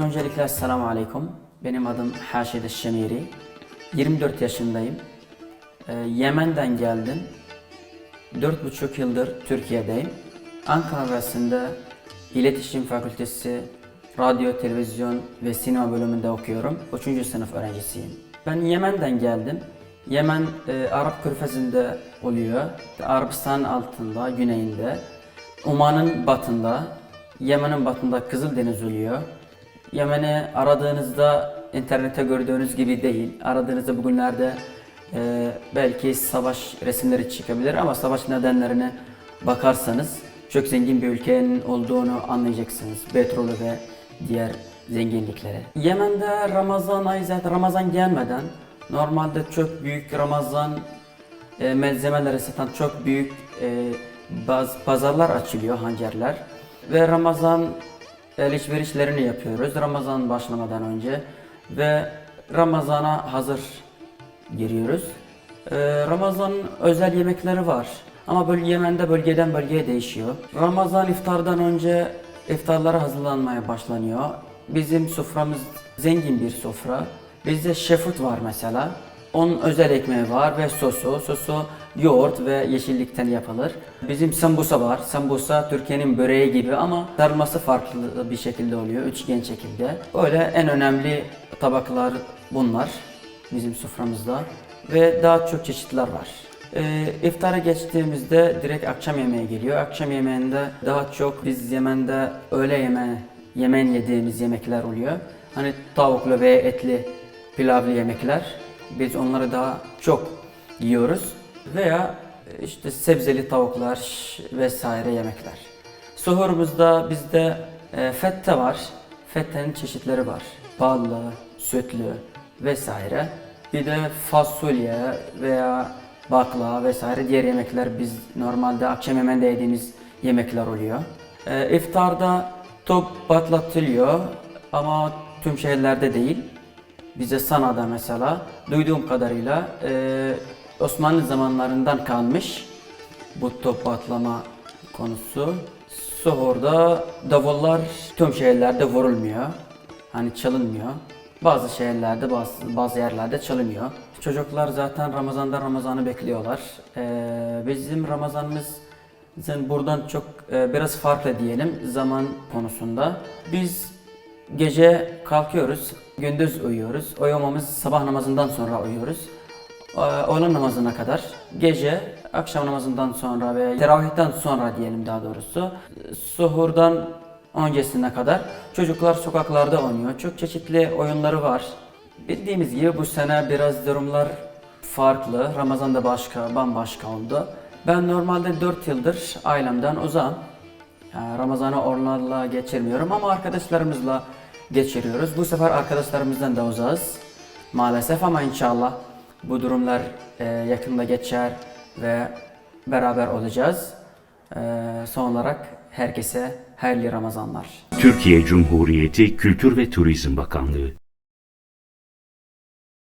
Öncelikle Esselamu Aleyküm. Benim adım Haşid Şemiri. 24 yaşındayım. Ee, Yemen'den geldim. 4,5 yıldır Türkiye'deyim. Ankara Üniversitesi'nde İletişim Fakültesi Radyo, Televizyon ve Sinema bölümünde okuyorum. 3. sınıf öğrencisiyim. Ben Yemen'den geldim. Yemen e, Arap Körfezi'nde oluyor. Arabistan altında, güneyinde. Oman'ın batında, Yemen'in batında Kızıldeniz oluyor. Yemen'i aradığınızda internette gördüğünüz gibi değil. Aradığınızda bugünlerde e, belki savaş resimleri çıkabilir ama savaş nedenlerine bakarsanız çok zengin bir ülkenin olduğunu anlayacaksınız. Petrolü ve diğer zenginlikleri. Yemen'de Ramazan ayı zaten Ramazan gelmeden normalde çok büyük Ramazan e, malzemeleri satan çok büyük e, baz, pazarlar açılıyor, hancerler. Ve Ramazan alışverişlerini yapıyoruz Ramazan başlamadan önce. Ve Ramazana hazır giriyoruz. E, Ramazan'ın özel yemekleri var. Ama böl Yemen'de bölgeden bölgeye değişiyor. Ramazan iftardan önce iftarlara hazırlanmaya başlanıyor. Bizim soframız zengin bir sofra. Bizde şefut var mesela. Onun özel ekmeği var ve sosu. Sosu yoğurt ve yeşillikten yapılır. Bizim sambusa var. Sambusa Türkiye'nin böreği gibi ama sarması farklı bir şekilde oluyor. Üçgen şekilde. Öyle en önemli tabaklar bunlar bizim soframızda. Ve daha çok çeşitler var. Ee, iftara geçtiğimizde direkt akşam yemeği geliyor. Akşam yemeğinde daha çok biz Yemen'de öğle yemeği, yemen yediğimiz yemekler oluyor. Hani tavuklu ve etli pilavlı yemekler. Biz onları daha çok yiyoruz. Veya işte sebzeli tavuklar vesaire yemekler. Suhurumuzda bizde e, fette var. Fettenin çeşitleri var. Ballı, sütlü vesaire. Bir de fasulye veya bakla vesaire diğer yemekler biz normalde akşam yemeğinde yediğimiz yemekler oluyor. E, iftarda top patlatılıyor ama tüm şehirlerde değil. Bize Sana'da mesela duyduğum kadarıyla e, Osmanlı zamanlarından kalmış bu top patlama konusu. Suhurda davullar tüm şehirlerde vurulmuyor. Hani çalınmıyor. Bazı şehirlerde, bazı, bazı yerlerde çalınıyor. Çocuklar zaten Ramazan'da Ramazan'ı bekliyorlar. Ee, bizim Ramazanımız bizim buradan çok e, biraz farklı diyelim zaman konusunda. Biz gece kalkıyoruz, gündüz uyuyoruz. Uyumamız sabah namazından sonra uyuyoruz. Ee, Öğlen namazına kadar, gece akşam namazından sonra ve teravihten sonra diyelim daha doğrusu, suhurdan öncesine kadar çocuklar sokaklarda oynuyor. Çok çeşitli oyunları var. Bildiğimiz gibi bu sene biraz durumlar farklı. Ramazan'da başka, bambaşka oldu. Ben normalde 4 yıldır ailemden uzağım. Yani Ramazan'ı onlarla geçirmiyorum ama arkadaşlarımızla geçiriyoruz. Bu sefer arkadaşlarımızdan da uzağız maalesef ama inşallah bu durumlar e, yakında geçer ve beraber olacağız. E, son olarak herkese hayırlı Ramazanlar. Türkiye Cumhuriyeti Kültür ve Turizm Bakanlığı